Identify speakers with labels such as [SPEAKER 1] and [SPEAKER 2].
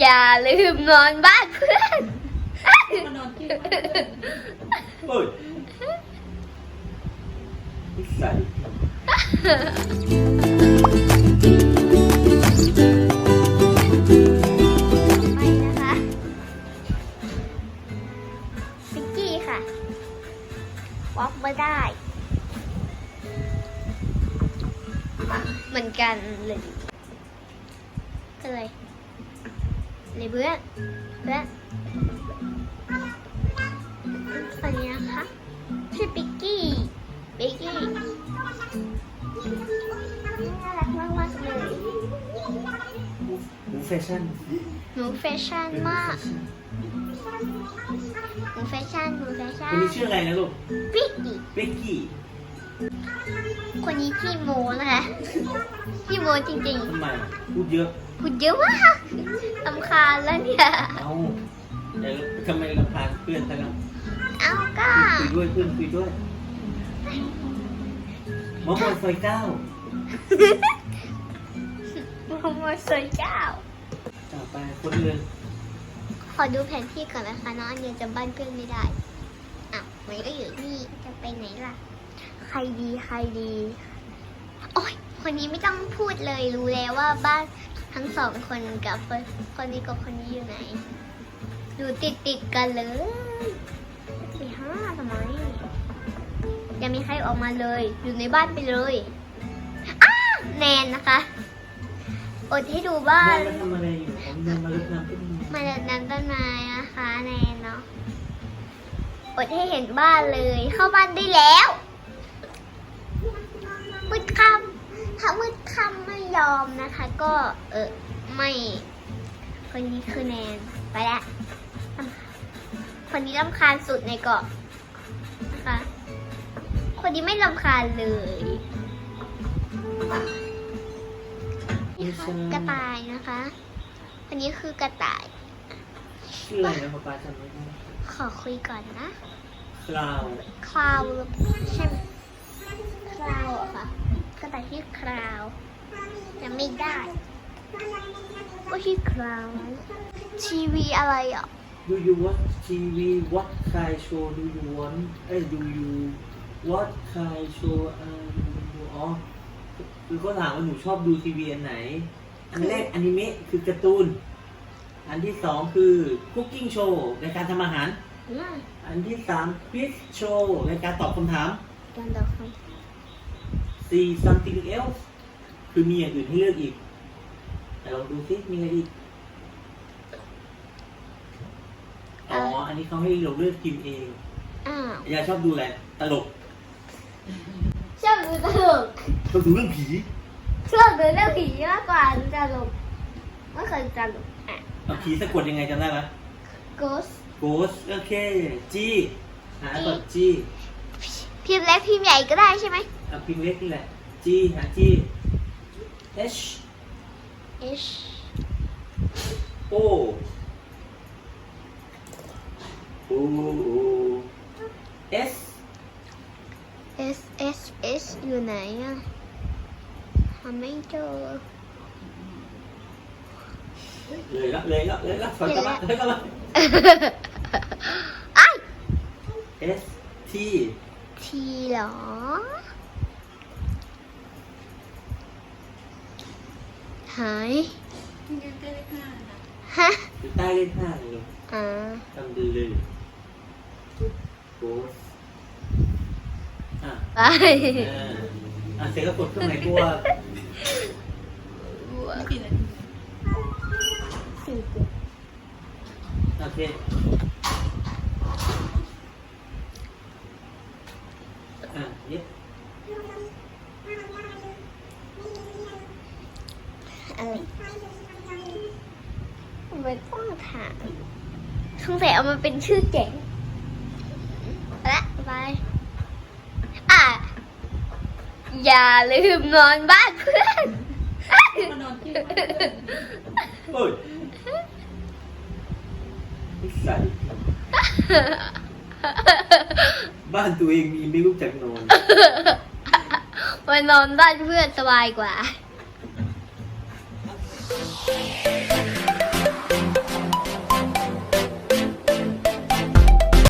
[SPEAKER 1] อย่าลืมนอนบ้านเพื่อน
[SPEAKER 2] มานอนที่บ้านเพื่อน
[SPEAKER 3] เฮ้ยนิสัย
[SPEAKER 1] ไม่นะคะซิกกี้ค่ะวอล์กไม่ได้ เหมือนกันเลยก็เลย เลยเพื่อนเพื่อนอันนี้นะคะชื่อปิกกี้ปิกกี้น่ารักมากมากๆเลย
[SPEAKER 3] หมูแฟชั่น
[SPEAKER 1] หนูแฟชั่นมากหนูแฟชั่นหนูแฟชั่
[SPEAKER 3] คนนนี้ชื่ออะไรนะลูก
[SPEAKER 1] ปิกกี้
[SPEAKER 3] เบกกี้
[SPEAKER 1] คนนี้พี่โมนะคะพี่โมจริง
[SPEAKER 3] ทำไมพูดเยอะ
[SPEAKER 1] ๆพูดเยอะมากลำคาญแล้วเนี่ย
[SPEAKER 3] เอ้าเดี๋ยวทำไมรำคาญเพื่อนจังอะ
[SPEAKER 1] เอาก็
[SPEAKER 3] คุยด้วยเพื่อนคุยด้วยมะม่วงซอยเก้า
[SPEAKER 1] โมโมสวยเจ้า
[SPEAKER 3] ต่อไปคนอื่น
[SPEAKER 1] ขอดูแผนที่ก่อนนะคะน้องอันเดียจำบ้านเพื่อนไม่ได้อะมันก็อยู่นี่จะไปไหนล่ะ ใครดีใครดี โอ้ยคนนี้ไม่ต้องพูดเลยรู้แล้วว่าบ้านทั้งสองคนกับคนคนนี้กับคนนี้อยู่ไหนอยู่ติดติดๆกันเลยสี่ห้าทำไมยังมีใครออกมาเลย อยู่ในบ้านไปเลยอ้าแนนนะคะอดให้ดูบ้า
[SPEAKER 3] แม่
[SPEAKER 1] น
[SPEAKER 3] มาทำอะไรอยู่ผมเดินมาลึกน้ำขึ้น
[SPEAKER 1] มาเดินน้ำต้นไม้นะคะแนนเนาะอดให้เห็นบ้านเลย เข้าบ้านได้แล้วมืดค่ำถ้ามืดค่ำไม่ ยอมนะคะ ก็เออไม่คนนี้คือแนนไปละคนนี้รำคาญสุดในเกาะนะคะ คนนี้ไม่รำคาญเลยนี่ค่ะกระต่ายนะคะคนนี้คือกระต่าย
[SPEAKER 3] ชื่ออะไรนะป๊าป๊าจำไม่ได้
[SPEAKER 1] ขอคุยก่อนนะ
[SPEAKER 3] คลาว
[SPEAKER 1] คลาวใช่ไหมคลาวอะค่ะกระต่ายที่คลาว ยังไม่ได้ว่าชื่อคลาวทีวีอะไรอะ
[SPEAKER 3] ดูยูวัตทีวีวัดคายโชว์ดูยูวันเอ้ยดูยูวัดคายโชว์อ่าดูอ๋อคือเขาถามว่าหนูชอบดูทีวีอันไหน อันแรกอนิเมะคือการ์ตูน อันที่สองคือคุกกิ้งโชว์ในการทำอาหาร
[SPEAKER 1] อืม
[SPEAKER 3] อันที่สามควิสโชว์ในการตอบคำถาม
[SPEAKER 1] ดันดอกค่ะ
[SPEAKER 3] สี่ something else คือมีอย่างอื่นให้เลือกอีก แต่ลองดูซิมีอะไรอีก อ๋อ อันนี้เขาให้เราเลือกกินเอง
[SPEAKER 1] อ้าว
[SPEAKER 3] อยาชอบดูอะไร ตลก
[SPEAKER 1] ชอบดูตลก
[SPEAKER 3] ชอบดูเรื่องผี
[SPEAKER 1] ชอบดูเรื่องผีมากกว่าดูตลกไม่เคยดูตลกอะ
[SPEAKER 3] เอาผีสะกดยังไงจำได้ไหม
[SPEAKER 1] ghost
[SPEAKER 3] ghost โอเค จีหาก่อนจี
[SPEAKER 1] พิมพ์เล็กพิมพ์ใหญ่ก็ได้ใช่ไหม
[SPEAKER 3] เอาพิมพ์เล็กนี่แหละ จีหาจี H
[SPEAKER 1] H
[SPEAKER 3] O O O S
[SPEAKER 1] S S S อยู่ไหนอะหาไม่เจอ
[SPEAKER 3] เลยละเลยละเลยละถอยกลับมาถอยกลับมา
[SPEAKER 1] ไอ้
[SPEAKER 3] S T
[SPEAKER 1] ทีเหรอ หาย
[SPEAKER 2] ยังได้เลขห้านะ
[SPEAKER 1] ฮะ
[SPEAKER 3] อยู่ใต้เลขห้าเลยลูก
[SPEAKER 1] อ่า
[SPEAKER 3] จำดูเลย Ghost อะ
[SPEAKER 1] ไป
[SPEAKER 3] เอออะเสร็จก็กดเครื่องหมายบวก
[SPEAKER 2] ไม่กี่นาที
[SPEAKER 1] สี่
[SPEAKER 3] โอเคอะเย็บ
[SPEAKER 1] อะไรไม่ต้องถามสงสัยเอามาเป็นชื่อเจ๋งและไปอะ อย่าลืมนอนบ้านเพื่อน
[SPEAKER 2] มานอนที่บ้านเพื่อน
[SPEAKER 3] เฮ้ยนิสัยบ้านตัวเองมีไม่รู้จักนอน
[SPEAKER 1] มานอนบ้านเพื่อนสบายกว่า